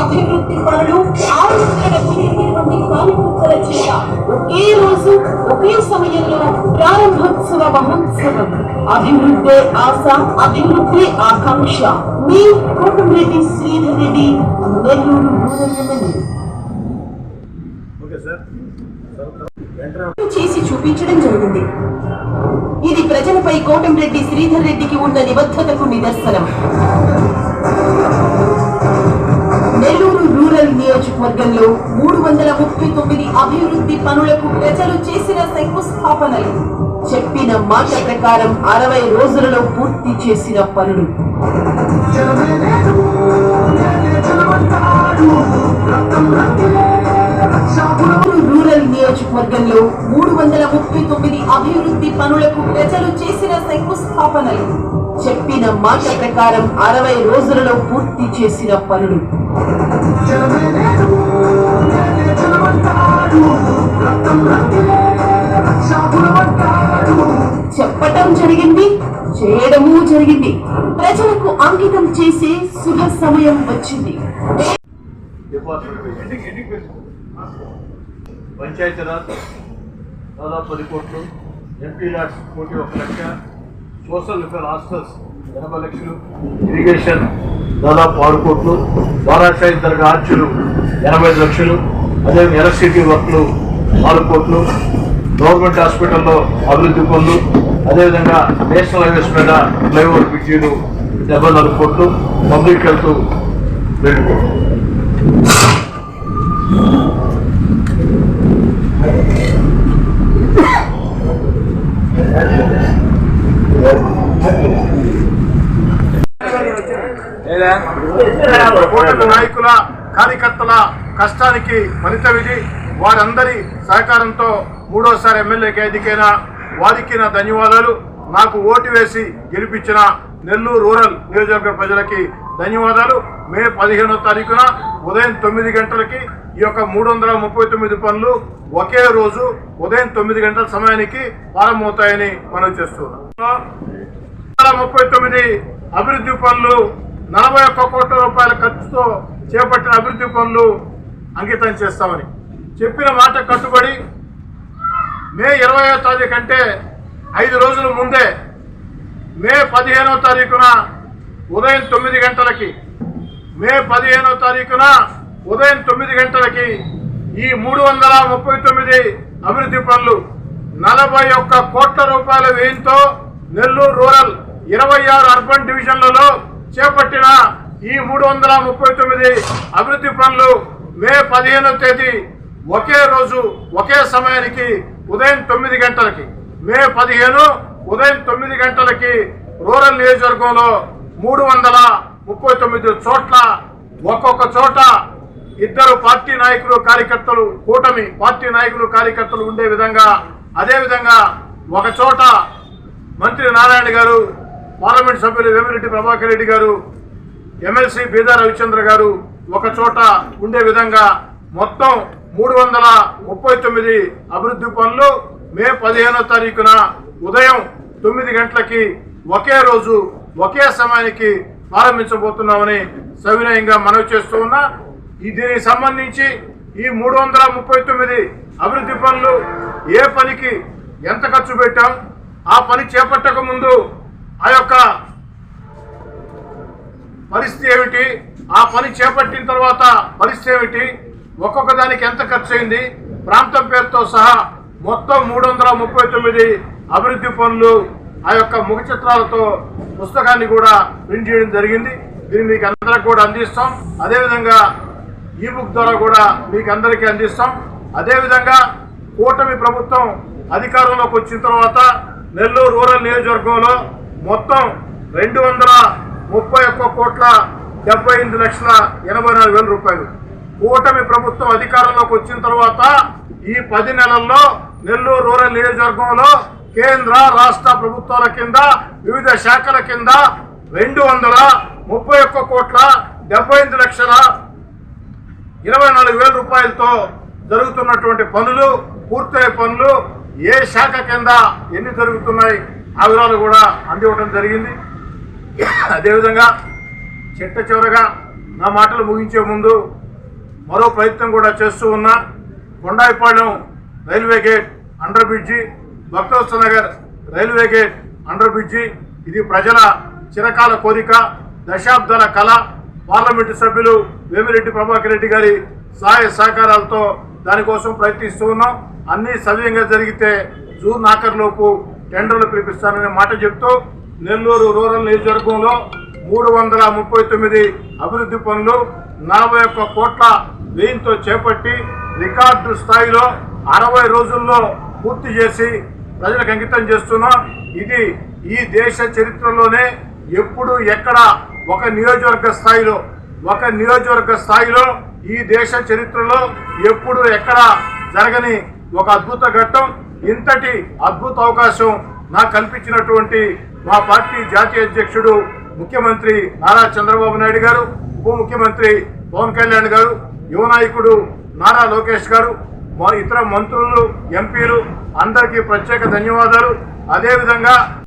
అభివృద్ధి పనులు మంది కార్యకర్తల చేత ఒకే రోజు ఒకే సమయంలో ప్రారంభోత్సవ మహోత్సవం. అభివృద్ధి ఆశ అభివృద్ధి ఆకాంక్ష. మీ కోటమిరెడ్డి శ్రీధర్ రెడ్డి నెల్లూరు చేసి చూపించడం జరిగింది. ఇది ప్రజలపై కోటంరెడ్డి శ్రీధర్ రెడ్డికి ఉన్న నిబద్ధతకు నిదర్శనం. అభివృద్ధి పనులకు ప్రజలు చేసిన శంకుస్థాపనలు. చెప్పిన మాట ప్రకారం అరవై రోజులలో పూర్తి చేసిన పనులు. నెల్లూరు రూరల్ నియోజకవర్గంలో మూడు వందల ముప్పై తొమ్మిది అభివృద్ధి పనులకు ప్రజలు చేసిన శంకుస్థాపనలు. చెప్పిన మాట ప్రకారం అరవై రోజులలో పూర్తి చేసిన పనులు. చెప్పటం జరిగింది చేయడము జరిగింది. ప్రజలకు అంకితం చేసే శుభ సమయం వచ్చింది. పంచాయతీ పంచాయతీరాజ్ దాదాపు పది కోట్లు ఎంపీ ల్యాడ్స్ కోటి ఒక లక్ష సోషల్ వెల్ఫేర్ హాస్టల్స్ ఎనభై లక్షలు ఇరిగేషన్ దాదాపు ఆరు కోట్లు వారాసాయి తరగతి ఆర్చులు ఎనభై ఐదు లక్షలు అదే ఎలక్ట్రిసిటీ వర్క్లు ఆరు కోట్లు గవర్నమెంట్ హాస్పిటల్లో అభివృద్ధి పనులు అదేవిధంగా నేషనల్ హైవేస్ మీద ఫ్లైఓవర్ బ్రిడ్జీలు డెబ్బై నాలుగు కోట్లు పబ్లిక్ హెల్త్ రెండు కోట్లు నాయకుల కార్యకర్తల కష్టానికి ఫలిత విధి వారందరి సహకారంతో మూడోసారి ఎమ్మెల్యేకి ఎదికైనా వారికి నా ధన్యవాదాలు. నాకు ఓటు వేసి గెలిపించిన నెల్లూరు రూరల్ నియోజకవర్గ ప్రజలకి ధన్యవాదాలు. మే పదిహేనో తారీఖున ఉదయం తొమ్మిది గంటలకి ఈ యొక్క మూడు వందల ముప్పై తొమ్మిది పనులు ఒకే రోజు ఉదయం తొమ్మిది గంటల సమయానికి ప్రారంభమవుతాయని మనం చేస్తున్నాం ముప్పై తొమ్మిది అభివృద్ధి పనులు నలభై ఒక్క కోట్ల రూపాయల ఖర్చుతో చేపట్టిన అభివృద్ధి పనులు అంకితం చేస్తామని. చెప్పిన మాట కట్టుబడి మే ఇరవయో తారీఖు అంటే ఐదు రోజుల ముందే మే పదిహేనో తారీఖున ఉదయం తొమ్మిది గంటలకి మే పదిహేనో తారీఖున ఉదయం తొమ్మిది గంటలకి ఈ మూడు వందల ముప్పై తొమ్మిది అభివృద్ధి పనులు నలభై ఒక్క కోట్ల రూపాయల వ్యయంతో నెల్లూరు రూరల్ ఇరవై ఆరు అర్బన్ డివిజన్లలో చేపట్టిన ఈ మూడు వందల ముప్పై తొమ్మిది అభివృద్ధి పనులు మే పదిహేనవ తేదీ ఒకే రోజు ఒకే సమయానికి ఉదయం తొమ్మిది గంటలకి. మే పదిహేను ఉదయం తొమ్మిది గంటలకి రూరల్ నియోజకవర్గంలో మూడు వందల ముప్పై తొమ్మిది చోట్ల ఒక్కొక్క చోట ఇద్దరు పార్టీ నాయకులు కార్యకర్తలు కూటమి పార్టీ నాయకులు కార్యకర్తలు ఉండే విధంగా అదేవిధంగా ఒక చోట మంత్రి నారాయణ గారు పార్లమెంట్ సభ్యులు వేమిరెడ్డి ప్రభాకర్ రెడ్డి గారు ఎమ్మెల్సీ బీదా రవిచంద్ర గారు ఒక చోట ఉండే విధంగా మొత్తం మూడు వందల ముప్పై తొమ్మిది అభివృద్ధి పనులు మే పదిహేనో తారీఖున ఉదయం తొమ్మిది గంటలకి ఒకే రోజు ఒకే సమయానికి ప్రారంభించబోతున్నామని సవినయంగా మనవి చేస్తూ ఉన్నా దీనికి సంబంధించి ఈ మూడు వందల ముప్పై తొమ్మిది అభివృద్ధి పనులు ఏ పనికి ఎంత ఖర్చు పెట్టాం ఆ పని చేపట్టక ముందు ఆ యొక్క పరిస్థితి ఏమిటి ఆ పని చేపట్టిన తర్వాత పరిస్థితి ఏమిటి? ఒక్కొక్క దానికి ఎంత ఖర్చు అయింది ప్రాంతం పేరుతో సహా మొత్తం మూడు వందల ముప్పై తొమ్మిది అభివృద్ధి పనులు ఆ యొక్క ముఖ చిత్రాలతో పుస్తకాన్ని కూడా ప్రింట్ చేయడం జరిగింది. దీన్ని మీకు అందరికి కూడా అందిస్తాం. అదేవిధంగా ఈ బుక్ ద్వారా కూడా మీకు అందరికీ అందిస్తాం. అదేవిధంగా కూటమి ప్రభుత్వం అధికారంలోకి వచ్చిన తర్వాత నెల్లూరు రూరల్ నియోజకవర్గంలో మొత్తం రెండు వందల ముప్పై ఒక్క కోట్ల డెబ్బై ఎనిమిది లక్షల ఎనభై నాలుగు వేల రూపాయలు. కూటమి ప్రభుత్వం అధికారంలోకి వచ్చిన తర్వాత ఈ పది నెలల్లో నెల్లూరు రూరల్ నియోజకవర్గంలో కేంద్ర రాష్ట్ర ప్రభుత్వాల కింద వివిధ శాఖల కింద రెండు వందల ముప్పై ఒక్క కోట్ల డెబ్బై ఎనిమిది లక్షల ఇరవై నాలుగు వేల రూపాయలతో జరుగుతున్నటువంటి పనులు పూర్తయ్యే పనులు ఏ శాఖ కింద ఎన్ని జరుగుతున్నాయి ఆ వివరాలు కూడా అందివ్వడం జరిగింది. అదేవిధంగా చిట్ట చివరగా నా మాటలు ముగించే ముందు మరో ప్రయత్నం కూడా చేస్తూ ఉన్నా Kondayipalem railway gate under bridge Bhaktavatsa Nagar railway gate under bridge. ఇది ప్రజల చిరకాల కోరిక దశాబ్దాల కళ పార్లమెంటు సభ్యులు వేమిరెడ్డి ప్రభాకర్ రెడ్డి గారి సహాయ సహకారాలతో దానికోసం ప్రయత్నిస్తూ ఉన్నాం. అన్నీ సవ్యంగా జరిగితే జూన్ ఆఖరిలోపు టెండర్లు పిలిపిస్తాననే మాట చెప్తూ నెల్లూరు రూరల్ నియోజకవర్గంలో మూడు వందల ముప్పై తొమ్మిది అభివృద్ధి పనులు నలభై ఒక్క కోట్ల వ్యయంతో చేపట్టి రికార్డు స్థాయిలో అరవై రోజుల్లో పూర్తి చేసి ప్రజలకు అంకితం చేస్తున్నాం. ఇది ఈ దేశ చరిత్రలోనే ఎప్పుడు ఎక్కడ ఒక నియోజకవర్గ స్థాయిలో ఒక నియోజకవర్గ స్థాయిలో ఈ దేశ చరిత్రలో ఎప్పుడు ఎక్కడ జరగని ఒక అద్భుత ఘట్టం. ఇంతటి అద్భుత అవకాశం నాకు కల్పించినటువంటి మా పార్టీ జాతీయ అధ్యక్షుడు ముఖ్యమంత్రి నారా చంద్రబాబు నాయుడు గారు ఉప ముఖ్యమంత్రి పవన్ కళ్యాణ్ గారు యువ నాయకుడు నారా లోకేష్ గారు మా ఇతర మంత్రులు ఎంపీలు అందరికీ ప్రత్యేక ధన్యవాదాలు. అదేవిధంగా